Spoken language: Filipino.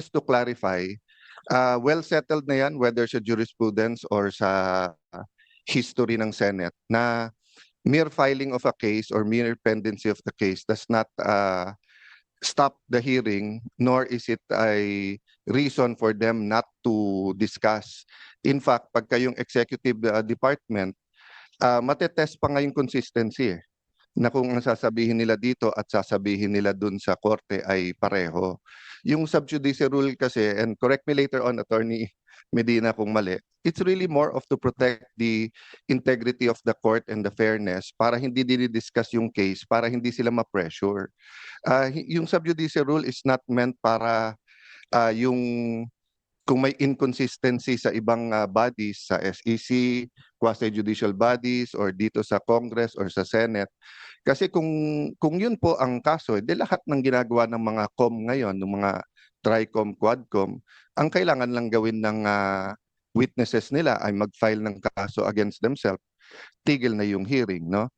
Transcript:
just to clarify, uh, well settled na yan whether sa jurisprudence or sa history ng Senate na mere filing of a case or mere pendency of the case does not uh, stop the hearing nor is it a reason for them not to discuss. In fact, pagka yung executive uh, department, uh, matetest pa nga yung consistency eh na kung ang sasabihin nila dito at sasabihin nila dun sa korte ay pareho. Yung subjudice rule kasi, and correct me later on, Attorney Medina kung mali, it's really more of to protect the integrity of the court and the fairness para hindi dinidiscuss yung case, para hindi sila ma-pressure. Uh, yung subjudice rule is not meant para uh, yung kung may inconsistency sa ibang uh, bodies, sa SEC, quasi-judicial bodies, or dito sa Congress or sa Senate. Kasi kung, kung yun po ang kaso, di lahat ng ginagawa ng mga COM ngayon, ng mga TRICOM, QUADCOM, ang kailangan lang gawin ng uh, witnesses nila ay mag-file ng kaso against themselves, tigil na yung hearing, no?